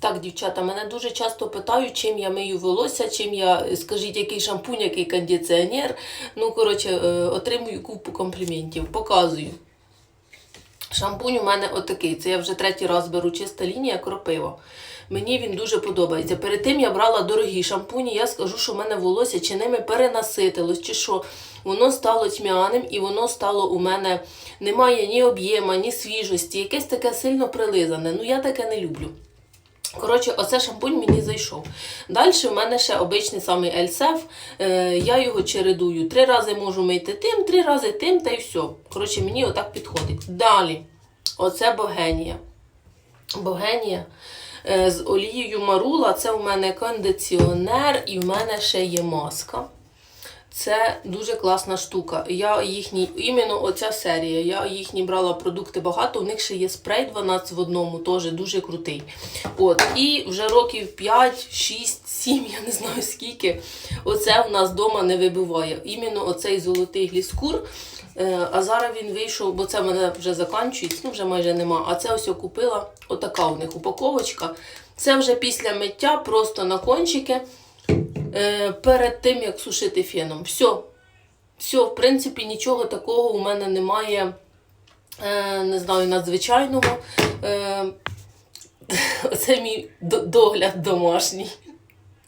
Так, дівчата, мене дуже часто питають, чим я мию волосся, чим я, скажіть, який шампунь, який кондиціонер. Ну, коротше, е, отримую купу компліментів. Показую. Шампунь у мене отакий. Це я вже третій раз беру чиста лінія кропива. Мені він дуже подобається. Перед тим я брала дорогі шампуні, я скажу, що в мене волосся чи ними перенаситилось, чи що. Воно стало тьмяним і воно стало у мене немає ні об'єма, ні свіжості, якесь таке сильно прилизане. Ну я таке не люблю. Коротше, оце шампунь мені зайшов. Далі в мене ще обичний самий Ельсеф. Я його чередую. Три рази можу мити тим, три рази тим, та й все. Коротше, мені отак підходить. Далі, оце Богенія. Богенія е, з олією Марула. Це у мене кондиціонер і в мене ще є маска. Це дуже класна штука. Я їхні, іменно оця серія. Я їхні брала продукти багато. У них ще є спрей 12 в одному, теж дуже крутий. От, і вже років 5, 6, 7, я не знаю скільки. Оце в нас вдома не вибиває. Іменно оцей золотий гліскур. Е, а зараз він вийшов, бо це в мене вже закінчується, ну вже майже нема. А це ось я купила, отака у них упаковочка. Це вже після миття, просто на кончики перед тим, як сушити феном. Все. Все, в принципі, нічого такого у мене немає, е, не знаю, надзвичайного. Е, Оце мій догляд домашній.